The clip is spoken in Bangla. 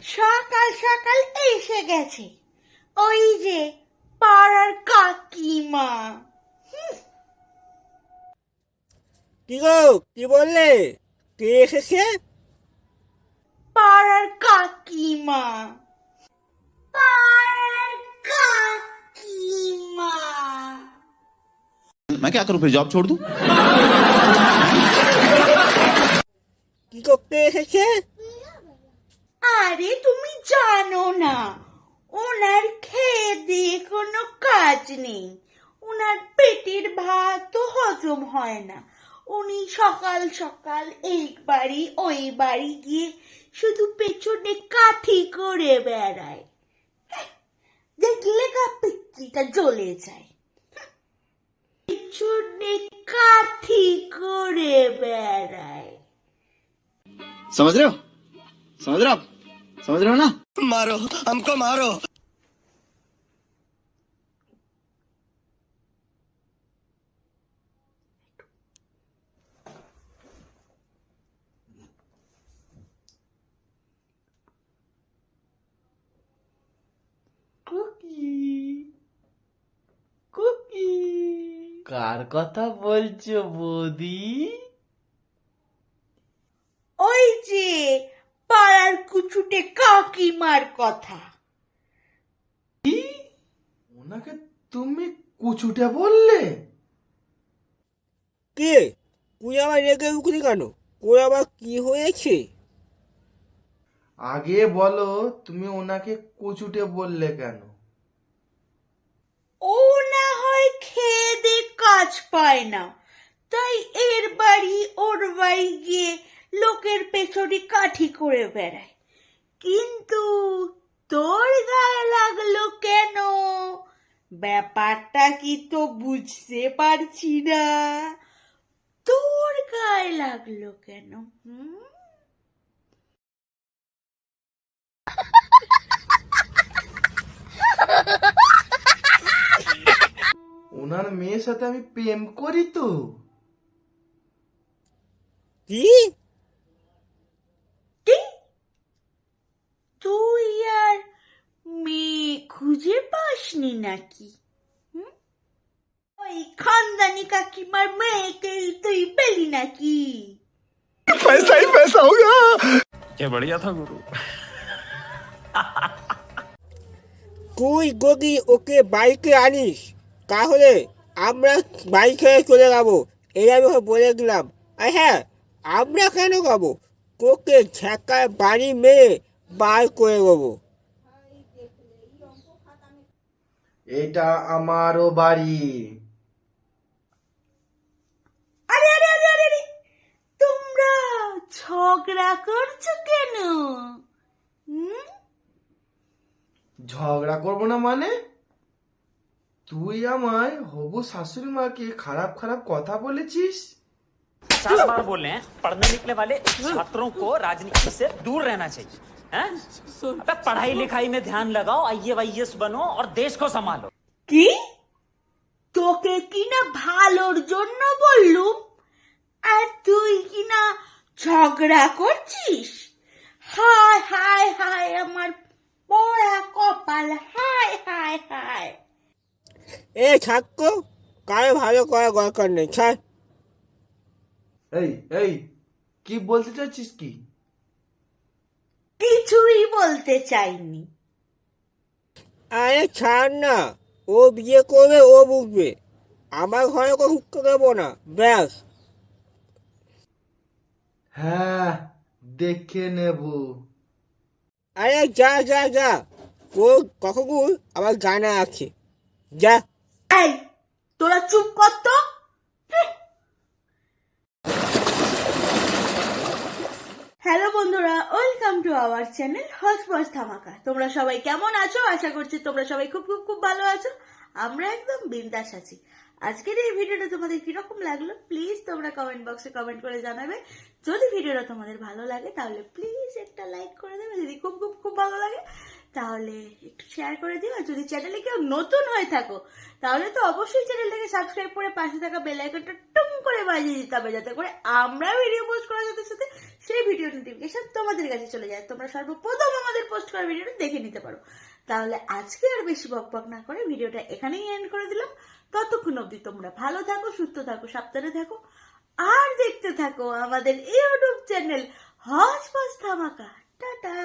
সকাল সকাল এসে গেছে ওই যে পাড়ার কাকিমা কি গো কি বললে কে এসেছে পাড়ার কাকিমা পাড়ার কাকিমা मैं क्या करूं फिर जॉब छोड़ दूं কি করতে এসেছে আরে তুমি জানো না ওনার খেয়ে দিয়ে কোনো কাজ নেই ওনার পেটের ভাত তো হজম হয় না উনি সকাল সকাল এই বাড়ি ওই বাড়ি গিয়ে শুধু পেছনে কাঠি করে বেড়ায় হ্যাঁ, দেখলে গা পিত্রিটা জ্বলে যায় পেছনে কাঠি করে বেড়ায় समझ रहे हो समझ रहे हो आप समझ रहे हो ना मारो हमको मारो কুকি কুকি কার কথা বলছো বৌদি কুচুটে কাকিমার কথা। ওনাকে তুমি কুচুটে বললে? কে? তুই আমার রেগে উঠলি কেন? তোর আবার কি হয়েছে? আগে বলো তুমি ওনাকে কুচুটে বললে কেন? ও না হয় খেয়ে দে কাজ পায় না। তাই এর বাড়ি ওর বাড়ি গিয়ে লোকের পেছনে কাঠি করে বেড়ায়। কিন্তু তোর গায়ে লাগল কেন? ব্যাপারটা কি তো বুঝতে পারছি না। তোর গায়ে লাগল কেন হুম? ওনার মেয়ের সাথে আমি প্রেম করি তো। কি? কি? তুই আর মেয়ে খুঁজে আসনি নাকি ওই খানদানি কাকিমার মেয়েকে তুই পেলি নাকি পয়সাই পয়সা হোগা কে বড়িয়া থা গুরু তুই যদি ওকে বাইকে আনিস তাহলে আমরা বাইকে চলে যাব। এর আমি বলে দিলাম। আর হ্যাঁ আমরা কেন যাব? তোকে ঝাঁকার বাড়ি মেয়ে বার করে দেবো। এটা আমারও বাড়ি আরে আরে আরে আরে আরে তোমরা ঝগড়া করছো কেন হুম ঝগড়া করবো না মানে তুই আমায় হবু শাশুড়ি মাকে খারাপ খারাপ কথা বলেছিস पचास बार बोल रहे हैं पढ़ने निकले वाले छात्रों को राजनीति से दूर रहना चाहिए हैं? अबे पढ़ाई लिखाई में ध्यान लगाओ आइए वाईएस बनो और देश को संभालो কি তোকে কিনা ভালোর জন্য বললুম আর তুই কিনা ঝগড়া করছিস হায় হায় হায় আমার পড়া কপাল হায় হায় হায় এ থাকতো কারো ভালো করার দরকার নেই ছাড় এই এই কি বলতে চাচ্ছিস কি কিছুই বলতে চাইনি। আরে ছাড় না ও বিয়ে করবে ও বুঝবে। আমার ঘরে কোনো ঢুকতে দেবো না ব্যাস। হ্যাঁ দেখে নেব। আরে যা যা যা। ও কখন আবার গানা আছে। যা। এই তোরা চুপ কর তো। হ্যালো বন্ধুরা welcome to our channel hodgepodge Dhamaka তোমরা সবাই কেমন আছো? আশা করছি তোমরা সবাই খুব খুব খুব ভালো আছো। আমরা একদম বিন্দাস আছি। আজকের এই ভিডিওটা তোমাদের কীরকম লাগল প্লিজ তোমরা কমেন্ট বক্সে কমেন্ট করে জানাবে। যদি ভিডিওটা তোমাদের ভালো লাগে, তাহলে প্লিজ একটা লাইক করে দেবে। যদি খুব খুব খুব ভালো লাগে, তাহলে একটু শেয়ার করে দিও। আর যদি চ্যানেলে কেউ নতুন হয়ে থাকো, তাহলে তো অবশ্যই চ্যানেলটাকে সাবস্ক্রাইব করে পাশে থাকা বেল আইকনটা করে বাজিয়ে দিতে হবে যাতে করে আমরা ভিডিও পোস্ট করার সাথে সাথে সেই ভিডিও নোটিফিকেশন তোমাদের কাছে চলে যায়। তোমরা সর্বপ্রথম আমাদের পোস্ট করা ভিডিওটা দেখে নিতে পারো। তাহলে আজকে আর বেশি বকবক না করে ভিডিওটা এখানেই এন্ড করে দিলাম। ততক্ষণ অবধি তোমরা ভালো থাকো, সুস্থ থাকো, সাবধানে থাকো। আর দেখতে থাকো আমাদের YouTube channel hodgepodge Dhamaka. Tata!